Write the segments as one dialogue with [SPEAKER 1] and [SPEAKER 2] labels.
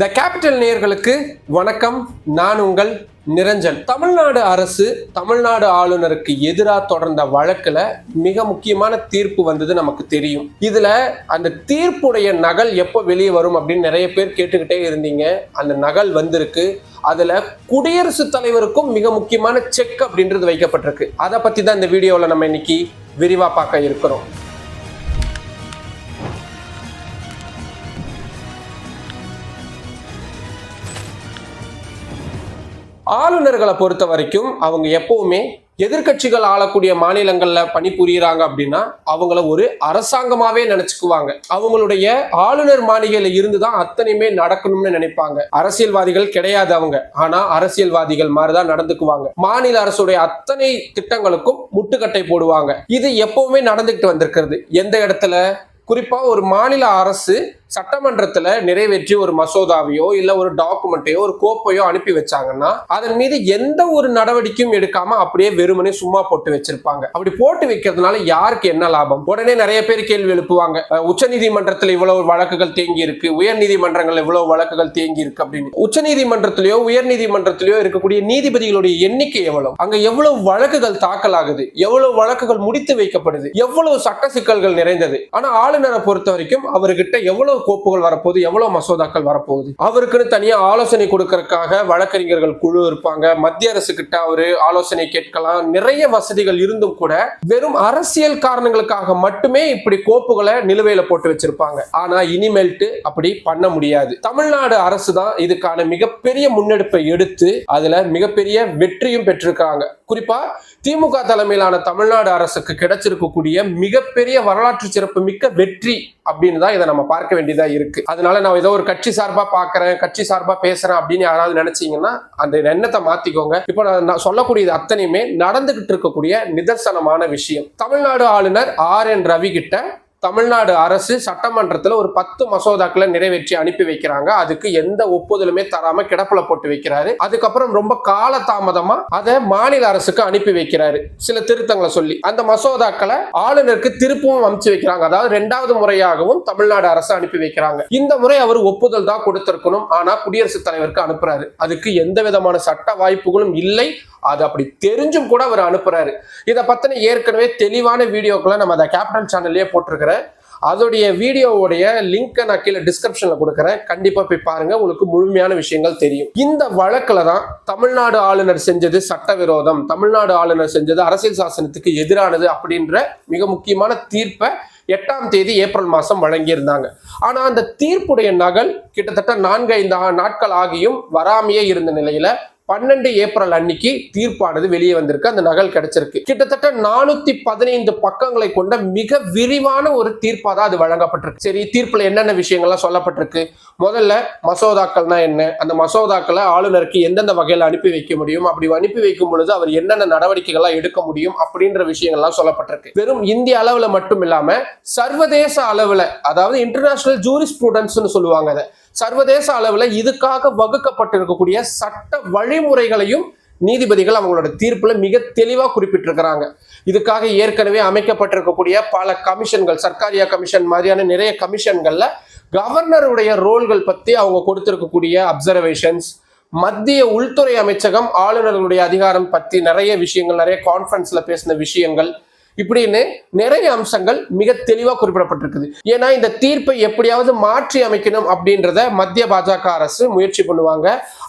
[SPEAKER 1] The capital நேயர்களுக்கு வணக்கம். நான் உங்கள் நிரஞ்சன். தமிழ்நாடு அரசு தமிழ்நாடு ஆளுநருக்கு எதிராக தொடர்ந்த வழக்கில் மிக முக்கியமான தீர்ப்பு வந்தது நமக்கு தெரியும். இதில் அந்த தீர்ப்புடைய நகல் எப்போ வெளியே வரும் அப்படின்னு நிறைய பேர் கேட்டுக்கிட்டே இருந்தீங்க. அந்த நகல் வந்திருக்கு. அதில் குடியரசுத் தலைவருக்கும் மிக முக்கியமான செக் அப்படின்றது வைக்கப்பட்டிருக்கு. அதை பற்றி தான் இந்த வீடியோவில் நம்ம இன்னைக்கு விரிவாக பார்க்க இருக்கிறோம். ஆளுநர்களை பொறுத்த வரைக்கும் அவங்க எப்பவுமே எதிர்க்கட்சிகள் ஆளக்கூடிய மாநிலங்கள்ல பணிபுரியுறாங்க அப்படின்னா அவங்கள ஒரு அரசாங்கமாவே நினைச்சுக்குவாங்க. அவங்களுடைய ஆளுநர் மாளிகையில இருந்து தான் அத்தனையுமே நடக்கணும்னு நினைப்பாங்க. அரசியல்வாதிகள் கிடையாது அவங்க. ஆனா அரசியல்வாதிகள் மாதிரிதான் நடந்துக்குவாங்க. மாநில அரசுடைய அத்தனை திட்டங்களுக்கும் முட்டுக்கட்டை போடுவாங்க. இது எப்பவுமே நடந்துகிட்டு வந்திருக்கிறது. எந்த இடத்துல? குறிப்பா ஒரு மாநில அரசு சட்டமன்றத்துல நிறைவேற்றி ஒரு மசோதாவையோ இல்ல ஒரு டாக்குமெண்ட்டையோ ஒரு கோப்பையோ அனுப்பி வச்சாங்கன்னா அதன் மீது எந்த ஒரு நடவடிக்கையும் எடுக்காம அப்படியே வெறுமனே சும்மா போட்டு வச்சிருப்பாங்க. அப்படி போட்டு வைக்கிறதுனால யாருக்கு என்ன லாபம்? உடனே நிறைய பேர் கேள்வி எழுப்புவாங்க. உச்ச உச்சநீதிமன்றத்துல இவ்வளவு வழக்குகள் தேங்கி இருக்கு உயர் நீதிமன்றங்கள் இவ்வளவு வழக்குகள் தேங்கி இருக்கு அப்படின்னு. உச்சநீதிமன்றத்திலயோ உயர் நீதிமன்றத்திலயோ இருக்கக்கூடிய நீதிபதிகளுடைய எண்ணிக்கை எவ்வளவு? அங்க எவ்வளவு வழக்குகள் தாக்கல் ஆகுது எவ்வளவு வழக்குகள் முடித்து வைக்கப்படுது? எவ்வளவு சட்ட சிக்கல்கள் நிறைந்தது? ஆனா ஆளுநரை பொறுத்த வரைக்கும் அவர்கிட்ட எவ்வளவு கோப்புகள் வரப்போகுது எவ்வளவு மசோதாக்கள் வரப்போகுது? அவருக்குன்னு தனியா ஆலோசனை கொடுக்கறதுக்காக வழக்கறிஞர்கள் குழு இருப்பாங்க. மத்திய அரசு கிட்ட அவரு ஆலோசனை கேட்கலாம். நிறைய வசதிகள் இருந்தும் கூட வெறும் அரசியல் காரணங்களுக்காக மட்டுமே இப்படி கோப்புகளை நிலுவையில போட்டு வச்சிருப்பாங்க. ஆனா இனிமேல்ட்டு அப்படி பண்ண முடியாது. தமிழ்நாடு அரசு தான் இதுக்கான மிகப்பெரிய முன்னெடுப்பை எடுத்து அதுல மிகப்பெரிய வெற்றியும் பெற்றிருக்காங்க குறிப்பா திமுக தலைமையிலான தமிழ்நாடு அரசுக்கு கிடைச்சிருக்கக்கூடிய மிகப்பெரிய வரலாற்று சிறப்பு மிக்க வெற்றி அப்படின்னு தான் இதை நம்ம பார்க்க வேண்டியதா இருக்கு. அதனால நான் ஏதோ ஒரு கட்சி சார்பா பாக்குறேன் கட்சி சார்பா பேசுறேன் அப்படின்னு யாராவது நினைச்சீங்கன்னா அந்த எண்ணத்தை மாத்திக்கோங்க. இப்போ நான் நான் சொல்லக்கூடியது அத்தனையுமே நடந்துகிட்டு இருக்கக்கூடிய நிதர்சனமான விஷயம். தமிழ்நாடு ஆளுநர் ஆர் என் ரவி கிட்ட தமிழ்நாடு அரசு சட்டமன்றத்தில் ஒரு பத்து மசோதாக்களை நிறைவேற்றி அனுப்பி வைக்கிறாங்க. அதுக்கு எந்த ஒப்புதலுமே தராம கிடப்புல போட்டு வைக்கிறாரு. அதுக்கப்புறம் ரொம்ப கால தாமதமா அதை மாநில அரசுக்கு அனுப்பி வைக்கிறாரு. சில திருத்தங்களை சொல்லி. அந்த மசோதாக்களை ஆளுநருக்கு திருப்பவும் அனுப்பிச்சு வைக்கிறாங்க. அதாவது ரெண்டாவது முறையாகவும் தமிழ்நாடு அரசு அனுப்பி வைக்கிறாங்க. இந்த முறை அவர் ஒப்புதல் தான் கொடுத்திருக்கணும். ஆனா குடியரசுத் தலைவருக்கு அனுப்புறாரு. அதுக்கு எந்த விதமான சட்ட வாய்ப்புகளும் இல்லை. அது அப்படி தெரிஞ்சும் கூட அவர் அனுப்புறாரு. இதை பத்தின ஏற்கனவே தெளிவான வீடியோக்களை நம்ம அதை கேபிட்டல் சேனல்லே போட்டிருக்கிறேன். அதோடைய வீடியோவுடைய லிங்க்கை நான் கீழே டிஸ்கிரிப்ஷன்ல கொடுக்குறேன். கண்டிப்பா போய் பாருங்க. உங்களுக்கு முழுமையான விஷயங்கள் தெரியும். இந்த வழக்குல தான் தமிழ்நாடு ஆளுநர் செஞ்சது சட்டவிரோதம். தமிழ்நாடு ஆளுநர் செஞ்சது அரசியல் சாசனத்துக்கு எதிரானது அப்படின்ற மிக முக்கியமான தீர்ப்பை எட்டாம் தேதி ஏப்ரல் மாதம் வழங்கியிருந்தாங்க. ஆனால் அந்த தீர்ப்புடைய நகல் கிட்டத்தட்ட நான்கு ஐந்து ஆ- நாட்கள் ஆகியும் வராமையே இருந்த நிலையில பன்னெண்டு ஏப்ரல் அன்னைக்கு தீர்ப்பானது வெளியே வந்திருக்கு. அந்த நகல் கிடைச்சிருக்கு. கிட்டத்தட்ட நானூத்தி பதினைந்து பக்கங்களை கொண்ட மிக விரிவான ஒரு தீர்ப்பா தான் அது வழங்கப்பட்டிருக்கு. சரி தீர்ப்புல என்னென்ன விஷயங்கள்லாம் சொல்லப்பட்டிருக்கு? முதல்ல மசோதாக்கள்னா என்ன? அந்த மசோதாக்களை ஆளுநருக்கு எந்தெந்த வகையில் அனுப்பி வைக்க முடியும்? அப்படி அனுப்பி வைக்கும் பொழுது அவர் என்னென்ன நடவடிக்கைகள்லாம் எடுக்க முடியும்? அப்படின்ற விஷயங்கள்லாம் சொல்லப்பட்டிருக்கு. வெறும் இந்திய அளவுல மட்டும் இல்லாம சர்வதேச அளவுல அதாவது இன்டர்நேஷனல் ஜூரிஸ்ப்ரூடன்ஸ்னு சொல்லுவாங்க அதை சர்வதேச அளவில் இதுக்காக வகுக்கப்பட்டிருக்கக்கூடிய சட்ட வழிமுறைகளையும் நீதிபதிகள் அவங்களோட தீர்ப்பில் மிக தெளிவாக குறிப்பிட்டிருக்கிறாங்க. இதுக்காக ஏற்கனவே அமைக்கப்பட்டிருக்கக்கூடிய பல கமிஷன்கள் சர்க்காரியா கமிஷன் மாதிரியான நிறைய கமிஷன்களில் கவர்னருடைய ரோல்கள் பற்றி அவங்க கொடுத்துருக்கக்கூடிய அப்சர்வேஷன்ஸ் மத்திய உள்துறை அமைச்சகம் ஆளுநர்களுடைய அதிகாரம் பற்றி நிறைய விஷயங்கள் நிறைய கான்ஃபரன்ஸில் பேசின விஷயங்கள் இப்படின்னு நிறைய அம்சங்கள் மிக தெளிவாக குறிப்பிடப்பட்டிருக்குது. ஏன்னா இந்த தீர்ப்பை எப்படியாவது மாற்றி அமைக்கணும் அப்படின்றத மத்திய பாஜக அரசு முயற்சி பண்ணுவாங்க.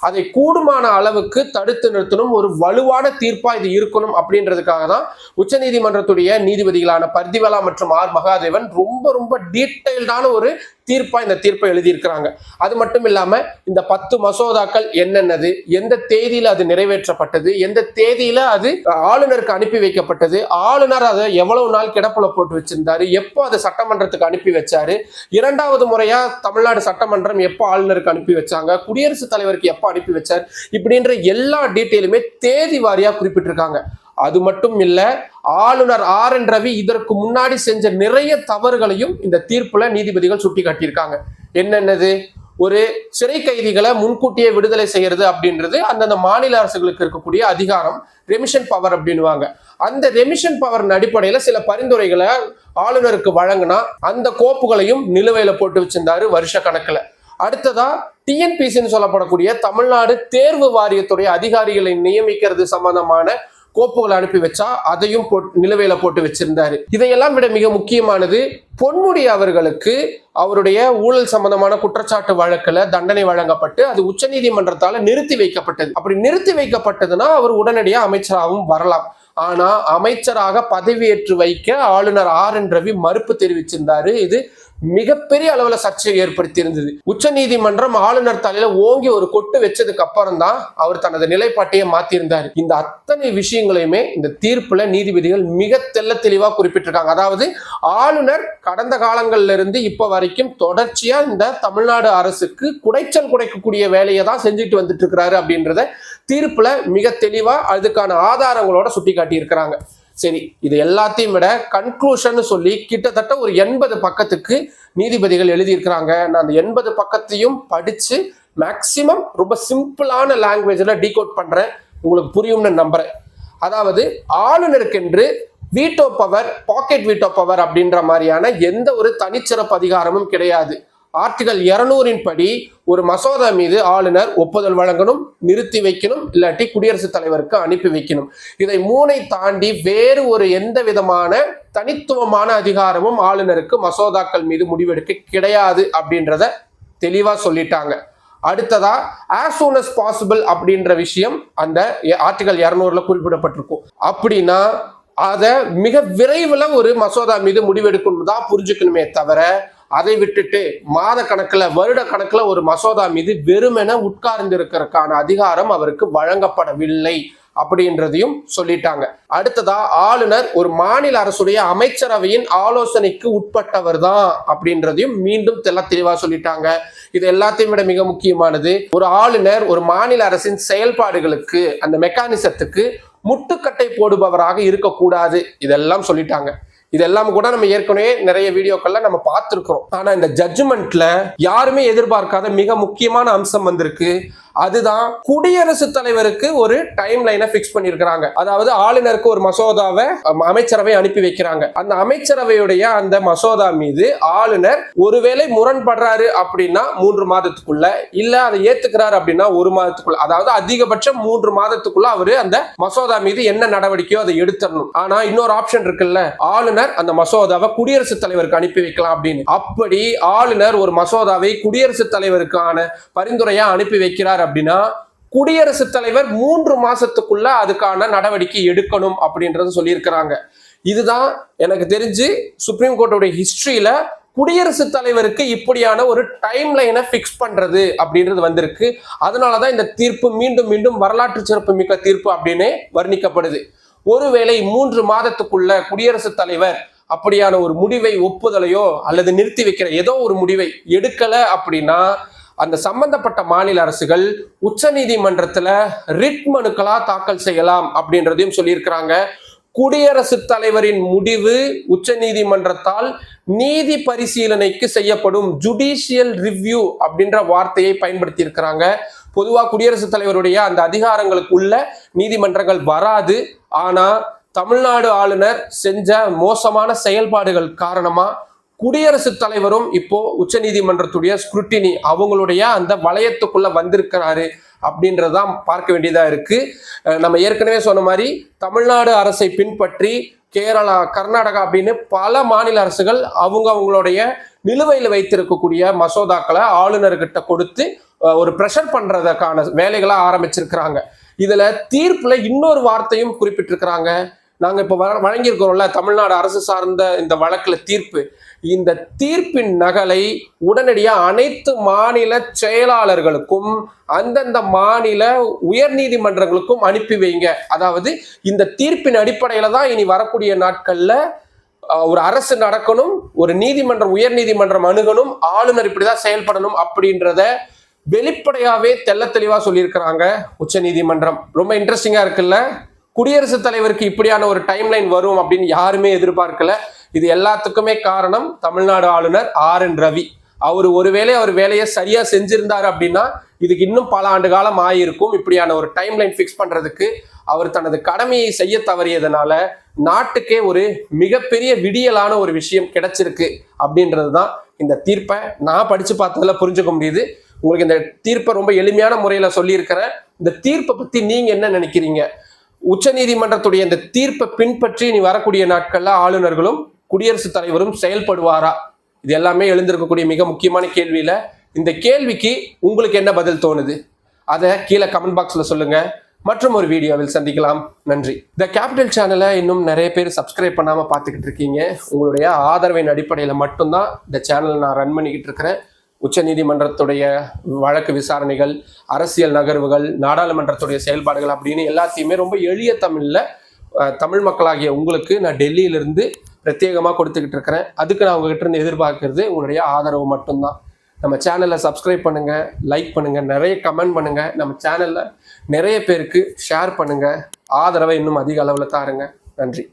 [SPEAKER 1] அதை கூடுமான அளவுக்கு தடுத்து நிறுத்தணும். ஒரு வலுவான தீர்ப்பா இது இருக்கணும் அப்படின்றதுக்காக தான் உச்சநீதிமன்றத்துடைய நீதிபதிகளான பர்திவலா மற்றும் ஆர் மகாதேவன் ரொம்ப ரொம்ப டீட்டெயில்டான ஒரு தீர்ப்பா இந்த தீர்ப்பை எழுதியிருக்கிறாங்க. அது மட்டும் இல்லாம இந்த பத்து மசோதாக்கள் என்னென்னது எந்த தேதியில அது நிறைவேற்றப்பட்டது எந்த தேதியில அது ஆளுநருக்கு அனுப்பி வைக்கப்பட்டது ஆளுநர் அதை எவ்வளவு நாள் கிடப்புல போட்டு வச்சிருந்தாரு எப்போ அதை சட்டமன்றத்துக்கு அனுப்பி வச்சாரு இரண்டாவது முறையா தமிழ்நாடு சட்டமன்றம் எப்போ ஆளுநருக்கு அனுப்பி வச்சாங்க குடியரசுத் தலைவருக்கு எப்போ அனுப்பி வச்சார் இப்படின்ற எல்லா டீட்டெயிலுமே தேதி வாரியா குறிப்பிட்டிருக்காங்க. அது மட்டும் இல்ல ஆளுநர் ஆர் என் ரவி இதற்கு முன்னாடி செஞ்ச நிறைய தவறுகளையும் இந்த தீர்ப்புல நீதிபதிகள் சுட்டி காட்டியிருக்காங்க என்னென்னது? ஒரு சிறை கைதிகளை முன்கூட்டியே விடுதலை செய்யறது அப்படின்றது அந்தந்த மாநில அரசுகளுக்கு இருக்கக்கூடிய அதிகாரம் ரெமிஷன் பவர் அப்படின்னுவாங்க. அந்த ரெமிஷன் பவர் அடிப்படையில சில பரிந்துரைகளை ஆளுநருக்கு வழங்கினா அந்த கோப்புகளையும் நிலுவையில போட்டு வச்சிருந்தாரு வருஷ கணக்குல. அடுத்ததா டிஎன்பிசின்னு சொல்லப்படக்கூடிய தமிழ்நாடு தேர்வு வாரியத்துடைய அதிகாரிகளை நியமிக்கிறது சம்பந்தமான கோப்புகளை அனுப்பி வச்சா அதையும் போட்டு நிலுவையில போட்டு வச்சிருந்தாரு. இதையெல்லாம் விட மிக முக்கியமானது பொன்முடி அவர்களுக்கு அவருடைய ஊழல் சம்பந்தமான குற்றச்சாட்டு வழக்குல தண்டனை வழங்கப்பட்டு அது உச்சநீதிமன்றத்தால நிறுத்தி வைக்கப்பட்டது. அப்படி நிறுத்தி வைக்கப்பட்டதுன்னா அவர் உடனடியா அமைச்சராகவும் வரலாம். ஆனா அமைச்சராக பதவியேற்று வைக்க ஆளுநர் ஆர் என் ரவி மறுப்பு தெரிவிச்சிருந்தாரு. இது மிகப்பெரிய அளவுல சர்ச்சையை ஏற்படுத்தி இருந்தது உச்ச நீதிமன்றம் ஆளுநர் தலையில ஓங்கி ஒரு கொட்டு வச்சதுக்கு அப்புறம் தான் அவர் தனது நிலைப்பாட்டையே மாத்திருந்தார் இந்த அத்தனை விஷயங்களையுமே இந்த தீர்ப்புல நீதிபதிகள் மிக தெல்ல தெளிவா குறிப்பிட்டிருக்காங்க. அதாவது ஆளுநர் கடந்த காலங்கள்ல இருந்து இப்ப வரைக்கும் தொடர்ச்சியா இந்த தமிழ்நாடு அரசுக்கு குடைச்சல் குடைக்கக்கூடிய வேலையை தான் செஞ்சுட்டு வந்துட்டு இருக்கிறாரு அப்படின்றத தீர்ப்புல மிக தெளிவா அதுக்கான ஆதாரங்களோட சுட்டி காட்டியிருக்கிறாங்க சரி இது எல்லாத்தையும் விட கன்க்ளூஷன் சொல்லி கிட்டத்தட்ட ஒரு எண்பது பக்கத்துக்கு நீதிபதிகள் எழுதியிருக்கிறாங்க. நான் அந்த எண்பது பக்கத்தையும் படித்து மேக்சிமம் ரொம்ப சிம்பிளான லாங்குவேஜில் டீகோட் பண்ணுறேன் உங்களுக்கு புரியும்னு நம்புகிறேன் அதாவது ஆளுநருக்கென்று veto power pocket veto power அப்படின்ற மாதிரியான எந்த ஒரு தனிச்சிறப்பு அதிகாரமும் கிடையாது. ஆர்டிகல் இருநூறின் படி ஒரு மசோதா மீது ஆளுநர் ஒப்புதல் வழங்கணும் நிறுத்தி வைக்கணும் இல்லாட்டி குடியரசுத் தலைவருக்கு அனுப்பி வைக்கணும். இதை மூனை தாண்டி வேறு ஒரு எந்த விதமான தனித்துவமான அதிகாரமும் ஆளுநருக்கு மசோதாக்கள் மீது முடிவெடுக்க கிடையாது அப்படின்றத தெளிவா சொல்லிட்டாங்க. அடுத்ததா ஆஸ் சூன் அஸ் பாசிபிள் அப்படின்ற விஷயம் அந்த ஆர்டிகல் இரநூறுல குறிப்பிடப்பட்டிருக்கும். அப்படின்னா அதை மிக விரைவில் ஒரு மசோதா மீது முடிவெடுக்கணும் தான் புரிஞ்சுக்கணுமே தவிர அதை விட்டுட்டு மாத கணக்கில் வருட கணக்கில் ஒரு மசோதா மீது வெறுமென உட்கார்ந்திருக்கிறதுக்கான அதிகாரம் அவருக்கு வழங்கப்படவில்லை அப்படின்றதையும் சொல்லிட்டாங்க. அடுத்ததா ஆளுநர் ஒரு மாநில அரசுடைய அமைச்சரவையின் ஆலோசனைக்கு உட்பட்டவர் தான் அப்படின்றதையும் மீண்டும் தெல்ல தெளிவா சொல்லிட்டாங்க. இது எல்லாத்தையும் விட மிக முக்கியமானது ஒரு ஆளுநர் ஒரு மாநில அரசின் செயல்பாடுகளுக்கு அந்த மெக்கானிசத்துக்கு முட்டுக்கட்டை போடுபவராக இருக்கக்கூடாது. இதெல்லாம் சொல்லிட்டாங்க. இதெல்லாம் கூட நம்ம ஏற்கனவே நிறைய வீடியோக்கள்ல நம்ம பார்த்துருக்கிறோம். ஆனா இந்த ஜட்ஜ்மெண்ட்ல யாருமே எதிர்பார்க்காத மிக முக்கியமான அம்சம் வந்திருக்கு. அதுதான் குடியரசுத் தலைவருக்கு ஒரு டைம் லைனை பிக்ஸ் பண்ணியிருக்கிறாங்க. அதாவது ஆளுநருக்கு ஒரு மசோதாவை அமைச்சரவை அனுப்பி வைக்கிறாங்க. அந்த அமைச்சரவையுடைய அந்த மசோதா மீது ஆளுநர் ஒருவேளை முரண்படுறாரு அப்படின்னா மூன்று மாதத்துக்குள்ள இல்ல அதை ஏத்துக்கிறாரு அப்படின்னா ஒரு மாதத்துக்குள்ள அதாவது அதிகபட்சம் மூன்று மாதத்துக்குள்ள அவரு அந்த மசோதா மீது என்ன நடவடிக்கையோ அதை எடுத்துடணும். ஆனா இன்னொரு ஆப்ஷன் இருக்குல்ல ஆளுநர் அந்த மசோதாவை குடியரசுத் தலைவருக்கு அனுப்பி வைக்கலாம் அப்படின்னு. அப்படி ஆளுநர் ஒரு மசோதாவை குடியரசுத் தலைவருக்கான பரிந்துரையா அனுப்பி வைக்கிறார் அப்படின்னா குடியரசுத் தலைவர் மூன்று மாசத்துக்குள்ள அதுக்கான நடவடிக்கை எடுக்கணும் அப்படின்றது சொல்லியிருக்கிறாங்க. இதுதான் எனக்கு தெரிஞ்சு சுப்ரீம் கோர்ட்டோட ஹிஸ்டரியில குடியரசுத் தலைவருக்கு இப்படியான ஒரு டைம் லைனை ஃபிக்ஸ் பண்றது அப்படின்றது வந்திருக்கு. அதனாலதான் இந்த தீர்ப்பு மீண்டும் மீண்டும் வரலாற்று சிறப்பு மிக்க தீர்ப்பு அப்படின்னு வர்ணிக்கப்படுது. ஒருவேளை மூன்று மாதத்துக்குள்ள குடியரசுத் தலைவர் அப்படியான ஒரு முடிவை ஒப்புதலையோ அல்லது நிறுத்தி வைக்கிற ஏதோ ஒரு முடிவை எடுக்கல அப்படின்னா அந்த சம்பந்தப்பட்ட மாநில அரசுகள் உச்ச நீதிமன்றத்துல ரிட் மனுக்களா தாக்கல் செய்யலாம் அப்படின்றதையும் சொல்லியிருக்கிறாங்க. குடியரசுத் தலைவரின் முடிவு உச்ச நீதிமன்றத்தால் நீதி பரிசீலனைக்கு செய்யப்படும் ஜுடிஷியல் ரிவ்யூ அப்படின்ற வார்த்தையை பயன்படுத்தி இருக்கிறாங்க பொதுவாக குடியரசுத் தலைவருடைய அந்த அதிகாரங்களுக்குள்ள நீதிமன்றங்கள் வராது. ஆனால் தமிழ்நாடு ஆளுநர் செஞ்ச மோசமான செயல்பாடுகள் காரணமாக குடியரசுத் தலைவரும் இப்போ உச்சநீதிமன்றத்துடைய ஸ்க்ருட்டினி அவங்களுடைய அந்த வளையத்துக்குள்ள வந்திருக்கிறாரு அப்படின்றதான் பார்க்க வேண்டியதா இருக்கு. நம்ம ஏற்கனவே சொன்ன மாதிரி தமிழ்நாடு அரசை பின்பற்றி கேரளா கர்நாடகா அப்படின்னு பல மாநில அரசுகள் அவங்க அவங்களுடைய நிலுவையில் வைத்திருக்கக்கூடிய மசோதாக்களை ஆளுநர்கிட்ட கொடுத்து ஒரு ப்ரெஷர் பண்ணுறதுக்கான வேலைகளை ஆரம்பிச்சிருக்கிறாங்க. இதுல தீர்ப்புல இன்னொரு வார்த்தையும் குறிப்பிட்டிருக்கிறாங்க. நாங்கள் இப்போ வ- வழங்கியிருக்கிறோம்ல தமிழ்நாடு அரசு சார்ந்த இந்த வழக்கில் தீர்ப்பு. இந்த தீர்ப்பின் நகலை உடனடியாக அனைத்து மாநில செயலாளர்களுக்கும் அந்தந்த மாநில உயர்நீதிமன்றங்களுக்கும் அனுப்பி வைங்க. அதாவது இந்த தீர்ப்பின் அடிப்படையில் தான் இனி வரக்கூடிய நாட்களில் ஒரு அரசு நடக்கணும் ஒரு நீதிமன்றம் உயர் நீதிமன்றம் அணுகணும் ஆளுநர் இப்படிதான் செயல்படணும் அப்படின்றத வெளிப்படையாவே தெள்ள தெளிவா சொல்லியிருக்கிறாங்க உச்ச நீதிமன்றம் ரொம்ப இன்ட்ரெஸ்டிங்கா இருக்குல்ல? குடியரசுத் தலைவருக்கு இப்படியான ஒரு டைம்லைன் வரும் அப்படின்னு யாருமே எதிர்பார்க்கல. இது எல்லாத்துக்குமே காரணம் தமிழ்நாடு ஆளுநர் ஆர் என் ரவி. அவர் ஒருவேளை அவர் வேலையை சரியா செஞ்சிருந்தார் அப்படின்னா இதுக்கு இன்னும் பல ஆண்டு காலம் ஆயிருக்கும் இப்படியான ஒரு டைம்லைன் ஃபிக்ஸ் பண்றதுக்கு. அவர் தனது கடமையை செய்ய தவறியதுனால நாட்டுக்கே ஒரு மிகப்பெரிய விடியலான ஒரு விஷயம் கிடைச்சிருக்கு அப்படின்றது தான் இந்த தீர்ப்பை நான் படிச்சு பார்த்ததுல புரிஞ்சுக்க முடியுது. உங்களுக்கு இந்த தீர்ப்பை ரொம்ப எளிமையான முறையில சொல்லியிருக்கிறேன். இந்த தீர்ப்பை பத்தி நீங்க என்ன நினைக்கிறீங்க? உச்சநீதிமன்றத்துடைய இந்த தீர்ப்பை பின்பற்றி நீ வரக்கூடிய நாட்கள்ல ஆளுநர்களும் குடியரசுத் தலைவரும் செயல்படுவாரா? இது எல்லாமே எழுந்திருக்கக்கூடிய மிக முக்கியமான கேள்வியில. இந்த கேள்விக்கு உங்களுக்கு என்ன பதில் தோணுது? அதை கீழே கமெண்ட் பாக்ஸில் சொல்லுங்க. மற்றும் ஒரு வீடியோவில் சந்திக்கலாம். நன்றி. த கேபிட்டல் சேனலை இன்னும் நிறைய பேர் சப்ஸ்கிரைப் பண்ணாமல் பார்த்துக்கிட்டு இருக்கீங்க. உங்களுடைய ஆதரவின் அடிப்படையில் மட்டும்தான் இந்த சேனலை நான் ரன் பண்ணிக்கிட்டு இருக்கிறேன். உச்சநீதிமன்றத்துடைய வழக்கு விசாரணைகள் அரசியல் நகர்வுகள் நாடாளுமன்றத்துடைய செயல்பாடுகள் அப்படின்னு எல்லாத்தையுமே ரொம்ப எளிய தமிழில் தமிழ் மக்களாகிய உங்களுக்கு நான் டெல்லியிலிருந்து பிரத்யேகமாக கொடுத்துக்கிட்டு இருக்கிறேன். அதுக்கு நான் உங்ககிட்ட இருந்து எதிர்பார்க்கறது உங்களுடைய ஆதரவு மட்டும்தான். நம்ம சேனலை சப்ஸ்கிரைப் பண்ணுங்கள் லைக் பண்ணுங்கள் நிறைய கமெண்ட் பண்ணுங்கள் நம்ம சேனலில் நிறைய பேருக்கு ஷேர் பண்ணுங்கள் ஆதரவை இன்னும் அதிக அளவில் தாருங்க. நன்றி.